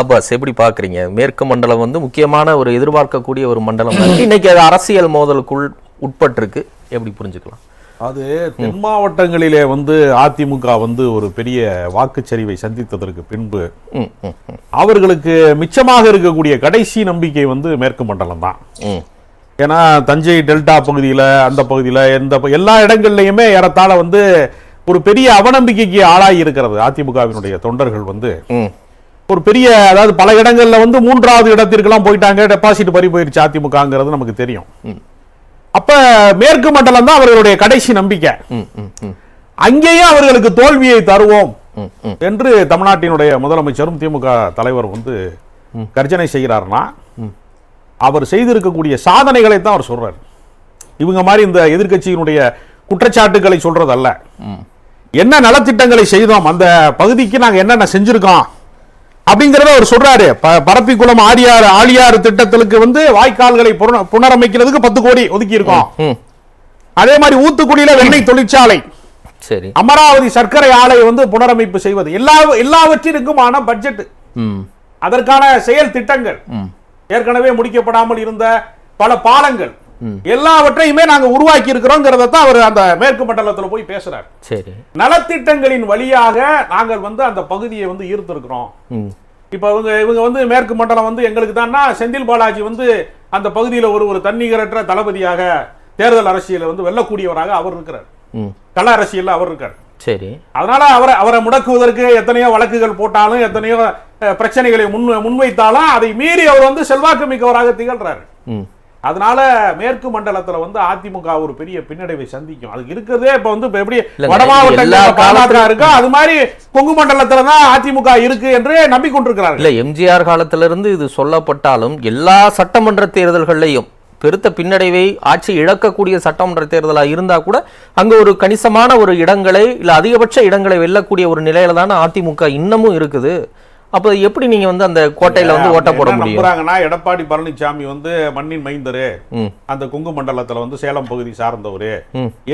Abbas எப்படி பாக்குறீங்க மேற்கு மண்டலம் வந்து முக்கியமான ஒரு எதிர்பார்க்கக்கூடிய ஒரு மண்டலம். இன்னைக்கு அது அரசியல் மோதலுக்குள் உட்பட்டிருக்கு. எப்படி புரிஞ்சுக்கலாம்? அது தென் மாவட்டங்களிலே வந்து அதிமுக வந்து ஒரு பெரிய வாக்குச்சரிவை சந்தித்ததற்கு பின்பு அவர்களுக்கு மிச்சமாக இருக்கக்கூடிய கடைசி நம்பிக்கை வந்து மேற்கு மண்டலம் தான். ஏன்னா தஞ்சை டெல்டா பகுதியில் அந்த பகுதியில் எந்த எல்லா இடங்கள்லையுமே ஏறத்தாழ வந்து ஒரு பெரிய அவநம்பிக்கைக்கு ஆளாகி இருக்கிறது அதிமுகவினுடைய தொண்டர்கள் வந்து. ஒரு பெரிய அதாவது பல இடங்கள்ல வந்து மூன்றாவது இடத்திற்கெல்லாம் போயிட்டாங்க டெபாசிட் பறி போயிருச்சு அதிமுகங்கிறது நமக்கு தெரியும். அப்ப மேற்கு மண்டலம் தான் அவர்களுடைய கடைசி நம்பிக்கை. அங்கேயும் அவர்களுக்கு தோல்வியை தருவோம். என்று தமிழ்நாட்டினுடைய முதலமைச்சரும் திமுக தலைவர் வந்து கர்ஜனை செய்கிறார்னா அவர் செய்திருக்கக்கூடிய சாதனைகளை தான் அவர் சொல்றாரு. இவங்க மாதிரி இந்த எதிர்க்கட்சியினுடைய குற்றச்சாட்டுகளை சொல்றதல்ல. என்ன நலத்திட்டங்களை செய்தோம்? அந்த பகுதிக்கு நாங்க என்னென்ன செஞ்சிருக்கோம்? அப்படிங்கறத அவர் சொல்றாரு. பரப்பிக்குளம் ஆடியார் ஆழியாறு திட்டத்திற்கு வந்து வாய்க்கால்களை புன- புனரமைக்கிறதுக்கு பத்து கோடி ஒதுக்கி இருக்கோம். அதே மாதிரி ஊத்துக்குடியில வெண்ணெய் தொழிற்சாலை. சரி. அமராவதி சர்க்கரை ஆலை வந்து புனரமைப்பு செய்வது. எல்லா எல்லாவற்றிற்குமான பட்ஜெட் அதற்கான செயல் திட்டங்கள். ஏற்கனவே முடிக்கப்படாமல் இருந்த பல பாலங்கள். எல்லாவற்றையுமே நாங்க உருவாக்கி இருக்கிறோங்கிறத தான் அவர் அந்த மேற்கு மண்டலத்துல போய் பேசுறார். சரி. நலத்திட்டங்களின் வழியாக நாங்கள் வந்து அந்த பகுதியை வந்து ஈர்த்திருக்கிறோம். இப்ப இவங்க இவங்க வந்து மேற்கு மண்டலம் வந்து எங்களுக்கு தான்னா செந்தில் பாலாஜி வந்து அந்த பகுதியில ஒரு ஒரு தன்னிகரற்ற தளபதியாக தேர்தல் அரசியலை வந்து வெல்லக்கூடியவராக அவர் இருக்கிறார். கள அரசியல்ல அவர் இருக்கார். சரி. அதனால அவரை அவரை முடக்குவதற்கு எத்தனையோ வழக்குகள் போட்டாலும் எத்தனையோ பிரச்சனைகளை முன் முன்வைத்தாலும் அதை மீறி அவர் வந்து செல்வாக்கு மிக்கவராக திகழ்றாரு. அதனால மேற்கு மண்டலத்துல வந்து அதிமுக ஒரு பெரிய பின்னடைவை சந்திக்கும். அதுக்கு இருக்கிறதே இப்ப வந்து இப்ப எப்படி வட காலத்திலும் இருக்கோ? அது மாதிரி கொங்கு மண்டலத்துல தான் அதிமுக இருக்கு என்று நம்பிக்கொண்டிருக்கிறார்கள். இல்ல எம்ஜிஆர் காலத்திலிருந்து இது சொல்லப்பட்டாலும் எல்லா சட்டமன்ற தேர்தல்கள்லையும் பெருத்த பின்னடைவை ஆட்சி இழக்கக்கூடிய சட்டமன்ற தேர்தலா இருந்தா கூட அங்க ஒரு கணிசமான ஒரு இடங்களை இல்ல அதிகபட்ச இடங்களை வெல்லக்கூடிய ஒரு நிலையில தானே அதிமுக இன்னமும் இருக்குது. அப்ப எப்படி நீங்க வந்து அந்த கோட்டையில வந்து ஓட்ட போட முடியும்? நம்புறாங்கன்னா எடப்பாடி பழனிசாமி வந்து மண்ணின் மைந்தரு. அந்த கொங்கு மண்டலத்துல வந்து சேலம் பகுதி சார்ந்தவரு.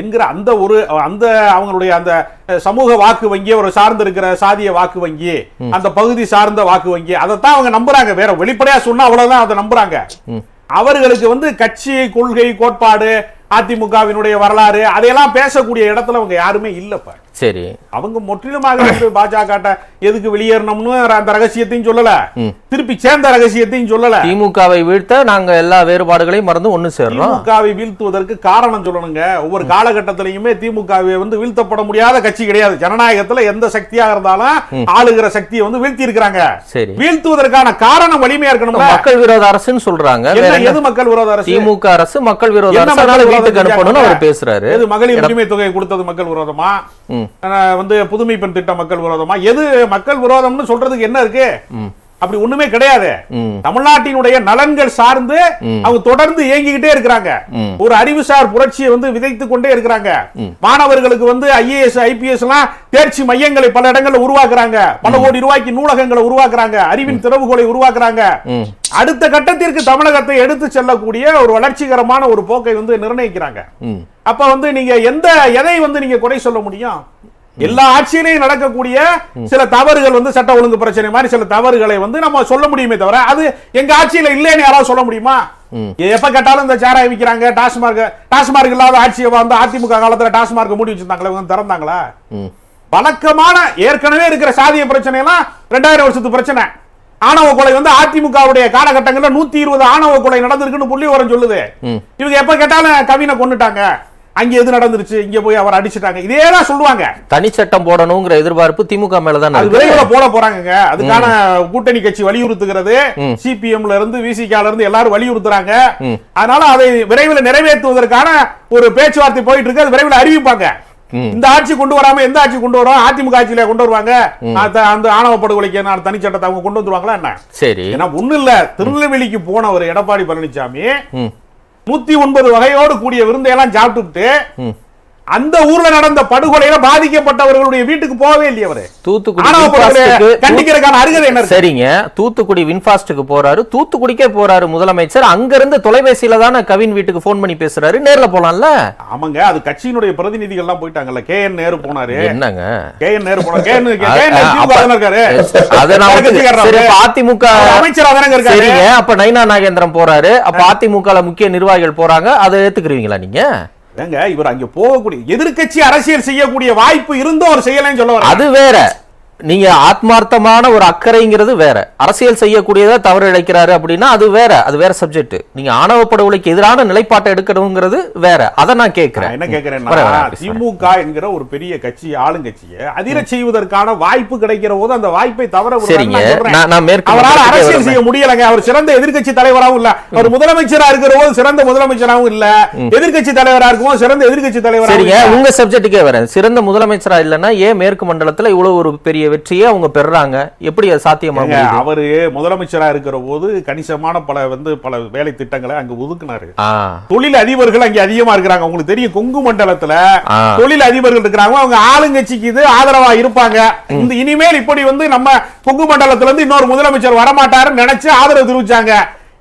என்கிற அந்த ஒரு அந்த அவங்களுடைய அந்த சமூக வாக்கு வங்கி ஒரு சார்ந்து இருக்கிற சாதிய வாக்கு வங்கி அந்த பகுதி சார்ந்த வாக்கு வங்கி அதைத்தான் அவங்க நம்புறாங்க. வேற வெளிப்படையா சொன்னா அவ்வளவுதான் அதை நம்புறாங்க. அவர்களுக்கு வந்து கட்சி கொள்கை கோட்பாடு அதிமுகவினுடைய வரலாறு அதையெல்லாம் பேசக்கூடிய இடத்துல அவங்க யாருமே இல்லப்ப. சரி. அவங்க முற்றிலுமாக வந்து பாஜக எதுக்கு வெளியேறணும்னு அந்த ரகசியத்தையும் சொல்லல. திருப்பி சேர்ந்த ரகசியத்தையும் சொல்லல. திமுகவை வீழ்த்த நாங்க எல்லா வேறுபாடுகளையும் மறந்து ஒண்ணு சேர்றோம் திமுகவை வீழ்த்துவதற்கு காரணம் சொல்லணுங்க. ஒவ்வொரு காலகட்டத்திலையுமே திமுகவை வந்து வீழ்த்தப்பட முடியாத கட்சி கிடையாது. ஜனநாயகத்துல எந்த சக்தியாக இருந்தாலும் ஆளுகிற சக்தியை வந்து வீழ்த்தி இருக்கிறாங்க சரி. வீழ்த்துவதற்கான காரணம் வலிமையா இருக்கணும்ல? மக்கள் விரோத அரசுன்னு சொல்றாங்க? எது மக்கள் விரோத அரசு? திமுக அரசு மக்கள் விரோத அரசு. வீட்டுக்கு அனுப்பணும்னு அவர்? பேசுறாரு. மகளிர் உரிமை தொகை கொடுத்தது மக்கள் விரோதமா? வந்து புதுமை பெண் திட்டம் மக்கள் விரோதமா? எது மக்கள் விரோதம்னு சொல்றதுக்கு என்ன இருக்கு? அப்படி ஒண்ணுமே கிடையாது. தமிழ்நாட்டினுடைய நலன்கள் சார்ந்து அவங்க தொடர்ந்து இயங்கிக்கிட்டே இருக்கிறாங்க. ஒரு அறிவுசார் புரட்சியை வந்து விதைத்து கொண்டே இருக்கிறாங்க. மாணவர்களுக்கு வந்து ஐஏஎஸ் ஐபிஎஸ் எல்லாம் தேர்ச்சி மையங்களை பல இடங்கள்ல உருவாக்குறாங்க. பல கோடி ரூபாய்க்கு நூலகங்களை உருவாக்குறாங்க. அறிவின் திறவுகோலை உருவாக்குறாங்க. அடுத்த கட்டத்திற்கு தமிழகத்தை எடுத்து செல்லக்கூடிய ஒரு வளர்ச்சிகரமான ஒரு போக்கை வந்து நிர்ணயிக்கிறாங்க. அப்ப வந்து நீங்க எந்த எதை வந்து நீங்க குறை சொல்ல முடியும்? எல்லா ஆட்சியிலையும் நடக்கக்கூடிய சில தவறுகள் வந்து சட்ட ஒழுங்கு பிரச்சனை மாதிரி சில தவறுகளை வந்து நம்ம சொல்ல முடியுமே தவிர அது எங்க ஆட்சியில இல்லைன்னு யாராவது சொல்ல முடியுமா. எப்ப கேட்டாலும் இந்த சாராய விக்கிறாங்க டாஸ்மார்க் டாஸ்மார்க் இல்லாத ஆட்சியை வந்து அதிமுக காலத்துல டாஸ்மார்க் மூடி வச்சிருந்தாங்களே இவங்க திறந்தாங்களா. வழக்கமான ஏற்கனவே இருக்கிற சாதிய பிரச்சனை எல்லாம் ரெண்டாயிரம் வருஷத்து பிரச்சனை ஆணவ கொலை வந்து அதிமுகவுடைய காலகட்டங்கள்ல நூத்தி இருபது ஆணவ கொலை நடந்திருக்குன்னு புள்ளி வரம் சொல்லுது. இவங்க எப்ப கேட்டாலும் கவினை கொண்டுட்டாங்க அங்க எது நடந்துருச்சு? இங்க போய் அவர் அடிச்சிட்டாங்க. இதே தான் சொல்லுவாங்க. தனிச்சட்டம் போடணுங்கிற எதிர்பார்ப்பு திமுக மேலதான் அது விரைவில் போட போறாங்கங்க. அதுக்கான கூட்டணி கட்சி வலியுறுத்துகிறது. சிபிஎம்ல இருந்து விசிகால இருந்து எல்லாரும் வலியுறுத்துறாங்க. அதனால அதை விரைவில் நிறைவேற்றுவதற்கான ஒரு பேச்சுவார்த்தை போயிட்டு இருக்கு அது விரைவில் அறிவிப்பாங்க. இந்த ஆட்சி கொண்டு வராம எந்த ஆட்சி கொண்டு வரோம்? அதிமுக ஆட்சியில கொண்டு வருவாங்க. அந்த ஆணவ படுகொலைக்கு நான் தனிச்சட்டத்தை அவங்க கொண்டு வந்துருவாங்களா என்ன? சரி. ஏன்னா ஒண்ணு இல்ல திருநெல்வேலிக்கு போனவர் எடப்பாடி பழனிசாமி. நூத்தி ஒன்பது வகையோடு கூடிய விருந்தையெல்லாம் சாப்பிட்டுட்டு அந்த ஊர்ல நடந்த படுகொலையில பாதிக்கப்பட்டவர்களுடைய வீட்டுக்கு போகவே இல்லையே அவரு. தூத்துக்குடி கண்டிக்கிறதுக்கான அருகதை என்ன சரிங்க. தூத்துக்குடி வின்ஃபாஸ்டுக்கு போறாரு. தூத்துக்குடிக்கே போறாரு முதலமைச்சர். அங்க இருந்து தொலைபேசியில தானே கவின் வீட்டுக்கு ஃபோன் பண்ணி பேசுறாரு. நேர்ல போலாம்ல? ஆமாங்க. அது கட்சியினுடைய பிரதிநிதிகள் எல்லாம் போயிட்டாங்கல்ல. கே என் நேரு போனாரு. என்னங்க? கே என் நேரு போனாரு. கே என் இருக்காரு. அதிமுக அமைச்சரா தானங்க இருக்காரு? சரிங்க. அப்ப நைனா நாகேந்திரன் போறாரு. அப்ப அதிமுக ல முக்கிய நிர்வாகிகள் போறாங்க. அதை ஏத்துக்குருவீங்களா நீங்க? ஏங்க இவர் அங்க போகக்கூடிய எதிர்கட்சி அரசியல் செய்யக்கூடிய வாய்ப்பு இருந்தும் அவர் செய்யலன்னு சொல்ல அது வேற. நீங்க ஆத்மார்த்தமான ஒரு அக்கறைங்கிறது வேற. அரசியல் செய்யக்கூடியதை தவறு இழைக்கிறாரு அப்படின்னா அது வேற அது வேற சப்ஜெக்ட் நீங்க ஆணவ படுகொலைக்கு எதிரான நிலைப்பாட்டை எடுக்கணுங்கிறது வேற. அதை நான் கேட்கிறேன். என்ன பேசுறேன். திமுக என்கிற ஒரு பெரிய கட்சி ஆளுங்கட்சியை அதிர செய்வதற்கான வாய்ப்பு கிடைக்கிற போது அந்த வாய்ப்பை தவற சரிங்க. நான் அவரால் அரசியல். செய்ய முடியலங்க. அவர் சிறந்த எதிர்க்கட்சி தலைவராகவும் இல்ல. அவர் முதலமைச்சரா இருக்கிற போது சிறந்த முதலமைச்சராகவும் இல்ல. எதிர்க்கட்சி தலைவரா இருக்கும் சிறந்த எதிர்க்கட்சி தலைவரா சரிங்க. உங்க சப்ஜெக்ட்டுக்கே வரேன். சிறந்த முதலமைச்சரா இல்லைன்னா ஏன் மேற்கு மண்டலத்துல இவ்வளவு ஒரு பெரிய வெற்றியை அவங்க பெறுறாங்க. எப்படி அது சாத்தியமா ஏங்க, முடியுது அவரு முதலமைச்சரா இருக்கிற போது கணிசமான பல வந்து பல வேலை திட்டங்களை அங்க ஒதுக்குனாரு. தொழில் அதிபர்கள் அங்க அதிகமா இருக்கிறாங்க. உங்களுக்கு தெரியும் கொங்கு மண்டலத்துல. தொழில் அதிபர்கள் இருக்கிறாங்க. அவங்க ஆளுங்கட்சிக்கு இது ஆதரவா இருப்பாங்க. இந்த இனிமேல் இப்படி வந்து நம்ம கொங்கு மண்டலத்துல இருந்து இன்னொரு முதலமைச்சர் வரமாட்டாருன்னு நினைச்சு ஆதரவு தெரிவிச்சாங்க.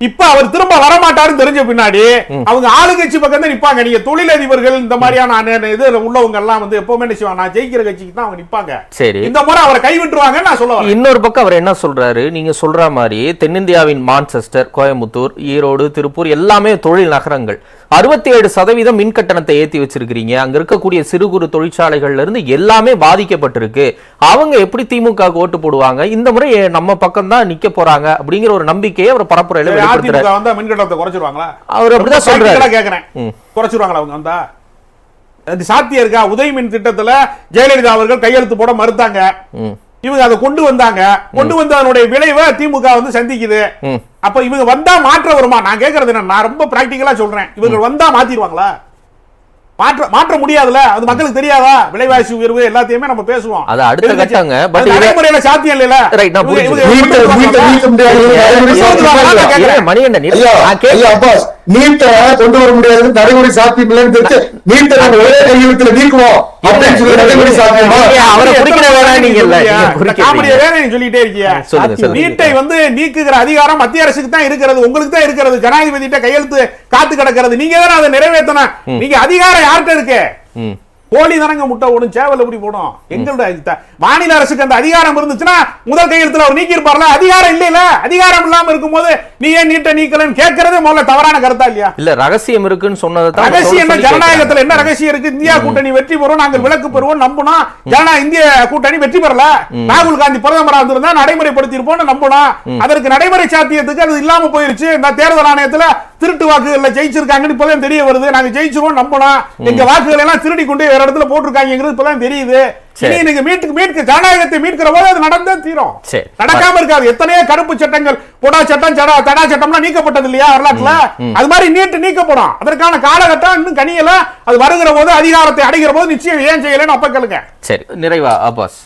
இப்ப அவர் திரும்ப வரமாட்டாருன்னு தெரிஞ்ச பின்னாடி அவங்க ஆளுங்கட்சி பக்கம் தான் நிப்பாங்க. நீங்க தொழில் அதிபர்கள் இந்த மாதிரியான இது உள்ளவங்க எல்லாம் வந்து எப்பவுமே என்ன நான் ஜெயிக்கிற கட்சிக்கு தான் அவங்க நிப்பாங்க. சரி. இந்த முறை அவரை கைவிட்டுருவாங்கன்னு நான் சொல்ல இன்னொரு பக்கம் அவர் என்ன சொல்றாரு? நீங்க சொல்ற மாதிரி தென்னிந்தியாவின் மான்செஸ்டர் கோயம்புத்தூர் ஈரோடு திருப்பூர் எல்லாமே தொழில் நகரங்கள். அறுபத்தி ஏழு சதவீதம் மின் கட்டணத்தை ஏத்தி வச்சிருக்கிறீங்க. அங்க இருக்கக்கூடிய சிறு குறு தொழிற்சாலைகள்ல இருந்து எல்லாமே பாதிக்கப்பட்டிருக்கு. அவங்க எப்படி திமுக ஓட்டு போடுவாங்க? இந்த முறை நம்ம பக்கம் தான் நிக்க போறாங்க அப்படிங்கிற ஒரு நம்பிக்கையை அவர் பரப்புரையில அதிமுக வந்தா மின்கட்டணத்தை குறைச்சிருவாங்களா? அவர் அப்படிதான் சொல்றாரு. கேக்குறேன். குறைச்சிருவாங்களா அவங்க வந்தா? அது சாத்தியம் இருக்கா? உதய் மின் திட்டத்துல ஜெயலலிதா அவர்கள் கையெழுத்து போட மறுத்தாங்க. இவங்க அதை கொண்டு வந்தாங்க. கொண்டு வந்ததனுடைய விளைவை திமுக வந்து சந்திக்குது. அப்ப இவங்க வந்தா மாற்ற வருமா? நான் கேக்குறது என்ன? நான் ரொம்ப பிராக்டிக்கலா சொல்றேன். இவங்க வந்தா மாத்திடுவாங்களா? மாற்ற மாற்ற முடியாதுல அது மக்களுக்கு தெரியாதா விலைவாசி உயர்வு எல்லாத்தையுமே நம்ம பேசுவோம் அது அடுத்த கட்டங்க. இது- நடைமுறையில சாத்தியம் இல்லைல Right, நான். கேக்குறேன். மணிகண்டன். ஐயா. ஐயா அப்பாஸ் நீட்டை கொண்டு வர முடியாது நடைமுறை சாத்தியம் இல்லைன்னு தெரிஞ்சு நீட்டை நாங்க ஒரே கையெழுத்துல நீக்குவோம் அப்படின்னு சொல்லி நடைமுறை சாத்தியமா. நீங்க அவரை குறிக்கிற வேணா நீங்க சொல்லிட்டே சொல்லுங்க. நீட்டை வந்து நீக்குகிற அதிகாரம் மத்திய அரசுக்கு தான் இருக்கிறது உங்களுக்கு தான் இருக்கிறது. ஜனாதிபதிட்ட கையெழுத்து காத்து கிடக்கிறது. நீங்க தானே அதை நிறைவேற்றணும் நீங்க அதிகாரம் யார்கிட்ட இருக்கு? ம். கோழி தானங்க முட்டை ஓடும் சேவல் எப்படி போடும்? எங்களுடைய மாநில அரசுக்கு அந்த அதிகாரம் இருந்துச்சுன்னா முதல் கையெழுத்துல அவர் நீக்கி இருப்பார்ல அதிகாரம் இல்லையில? அதிகாரம் இல்லாம இருக்கும்போது நீ ஏன் நீட்ட நீக்கலன்னு கேட்கறது முதல்ல தவறான கருத்தா இல்லையா? இல்ல ரகசியம் இருக்குன்னு சொன்னதை ரகசியம் என்ன? ஜனநாயகத்துல என்ன ரகசியம் இருக்கு? இந்தியா கூட்டணி வெற்றி பெறும் நாங்கள் விலக்கு பெறுவோம் நம்பணும் ஜனநாயக இந்திய கூட்டணி வெற்றி பெறல. ராகுல் காந்தி பிரதமரா இருந்திருந்தா நடைமுறைப்படுத்தி இருப்போம் நம்பணும் அதற்கு நடைமுறை சாத்தியத்துக்கு அது இல்லாம போயிருச்சு. இந்த தேர்தல் ஆணையத்துல திருட்டு வாக்குகள்ல ஜெயிச்சிருக்காங்கன்னு இப்பதான் தெரிய வருது. நாங்க ஜெயிச்சிருவோம் நம்பணும் எங்க வாக்குகள் எல்லாம் திருடி கொண்டு வேற இடத்துல போட்டிருக்காங்கிறது இப்பதான் தெரியுது. சரி. இனி நீங்க மீட்கு மீட்க ஜனநாயகத்தை மீட்கிற போது அது நடந்தே தீரும். நடக்காம இருக்காது. எத்தனையோ கருப்பு சட்டங்கள் பொடா சட்டம் சடா தடா சட்டம்லாம் நீக்கப்பட்டது இல்லையா வரலாற்றுல? அது மாதிரி நீட்டு நீக்கப்படும். அதற்கான காலகட்டம் இன்னும் கனியல அது வருகிற போது அதிகாரத்தை அடைகிற போது நிச்சயம் ஏன் செய்யலன்னு அப்ப கேளுங்க. சரி. நிறைவா அப்பாஸ்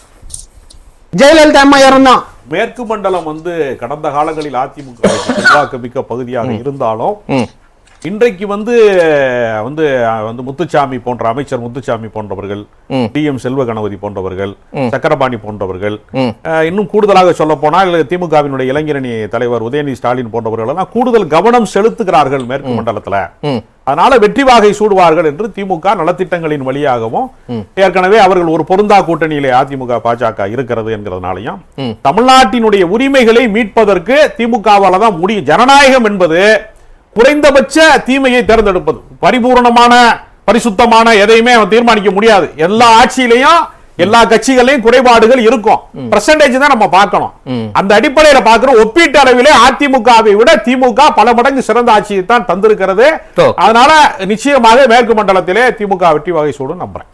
ஜெயலலிதா அம்மா இறந்தான் மேற்கு மண்டலம் வந்து கடந்த காலங்களில் அதிமுக செல்வாக்கு மிக்க பகுதியாக இருந்தாலும். இன்றைக்கு வந்து வந்து வந்து முத்துச்சாமி போன்ற அமைச்சர் முத்துச்சாமி போன்றவர்கள். டி எம் செல்வ கணபதி போன்றவர்கள் சக்கரபாணி போன்றவர்கள் இன்னும் கூடுதலாக சொல்ல போனால் திமுகவினுடைய இளைஞரணி தலைவர் உதயநிதி ஸ்டாலின் போன்றவர்கள் எல்லாம் கூடுதல் கவனம் செலுத்துகிறார்கள் மேற்கு மண்டலத்துல. அதனால வெற்றி வாகை சூடுவார்கள் என்று திமுக நலத்திட்டங்களின் வழியாகவும் ஏற்கனவே அவர்கள் ஒரு பொருந்தா கூட்டணியிலே அதிமுக பாஜக இருக்கிறது என்கிறதுனாலையும். தமிழ்நாட்டினுடைய உரிமைகளை மீட்பதற்கு திமுகவால தான் முடியும் ஜனநாயகம் என்பது குறைந்தபட்ச தீமையை தேர்ந்தெடுப்பது பரிபூர்ணமான பரிசுத்தமான எதையுமே அவன் தீர்மானிக்க முடியாது எல்லா ஆட்சியிலையும் எல்லா கட்சிகளையும் குறைபாடுகள் இருக்கும். பெர்சன்டேஜ் தான் நம்ம பார்க்கணும். அந்த அடிப்படையில பார்க்கிற ஒப்பீட்டு அளவிலே அதிமுகவை விட திமுக பல மடங்கு சிறந்த ஆட்சியை தான் தந்திருக்கிறது. அதனால நிச்சயமாக மேற்கு மண்டலத்திலே திமுக வெற்றி வகை சூடும் நம்புறேன்.